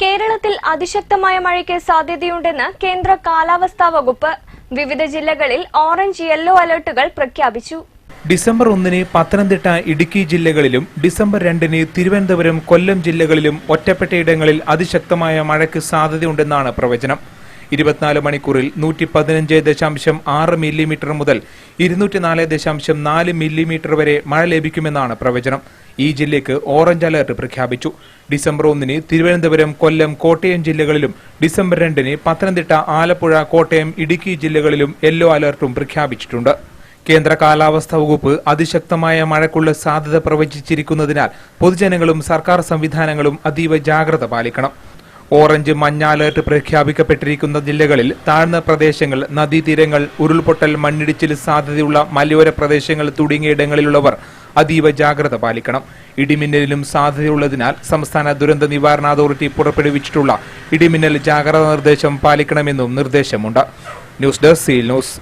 കേരളത്തിൽ അതിശക്തമായ മഴയ്ക്ക് സാധ്യതയുണ്ടെന്ന് കേന്ദ്ര കാലാവസ്ഥാ വകുപ്പ് വിവിധ ജില്ലകളിൽ ഓറഞ്ച് യെല്ലോ അലർട്ടുകൾ പ്രഖ്യാപിച്ചു. ഡിസംബർ ഒന്നിന് പത്തനംതിട്ട ഇടുക്കി ജില്ലകളിലും ഡിസംബർ രണ്ടിന് തിരുവനന്തപുരം കൊല്ലം ജില്ലകളിലും ഒറ്റപ്പെട്ടയിടങ്ങളിൽ അതിശക്തമായ മഴയ്ക്ക് സാധ്യതയുണ്ടെന്നാണ് പ്രവചനം. ഇരുപത്തിനാല് മണിക്കൂറിൽ നൂറ്റി പതിനഞ്ച് ദശാംശം ആറ് മില്ലിമീറ്റർ മുതൽ ഇരുന്നൂറ്റിനാല് ദശാംശം നാല് മില്ലിമീറ്റർ വരെ മഴ ലഭിക്കുമെന്നാണ് പ്രവചനം. ഈ ജില്ലയ്ക്ക് ഓറഞ്ച് അലർട്ട് പ്രഖ്യാപിച്ചു. ഡിസംബർ ഒന്നിന് തിരുവനന്തപുരം കൊല്ലം കോട്ടയം ജില്ലകളിലും ഡിസംബർ രണ്ടിന് പത്തനംതിട്ട ആലപ്പുഴ കോട്ടയം ഇടുക്കി ജില്ലകളിലും യെല്ലോ അലർട്ടും പ്രഖ്യാപിച്ചിട്ടുണ്ട്. കേന്ദ്ര കാലാവസ്ഥാ വകുപ്പ് അതിശക്തമായ മഴയ്ക്കുള്ള സാധ്യത പ്രവചിച്ചിരിക്കുന്നതിനാൽ പൊതുജനങ്ങളും സർക്കാർ സംവിധാനങ്ങളും അതീവ ജാഗ്രത പാലിക്കണം. ഓറഞ്ച് മഞ്ഞ അലേർട്ട് പ്രഖ്യാപിക്കപ്പെട്ടിരിക്കുന്ന ജില്ലകളിൽ താഴ്ന്ന പ്രദേശങ്ങൾ നദീതീരങ്ങൾ ഉരുൾപൊട്ടൽ മണ്ണിടിച്ചിൽ സാധ്യതയുള്ള മലയോര പ്രദേശങ്ങൾ തുടങ്ങിയിടങ്ങളിലുള്ളവർ അതീവ ജാഗ്രത പാലിക്കണം. ഇടിമിന്നലിനും സാധ്യതയുള്ളതിനാൽ സംസ്ഥാന ദുരന്ത നിവാരണ അതോറിറ്റി പുറപ്പെടുവിച്ചിട്ടുള്ള ഇടിമിന്നൽ ജാഗ്രതാ നിർദ്ദേശം പാലിക്കണമെന്നും നിർദ്ദേശമുണ്ട്. News desk seal news.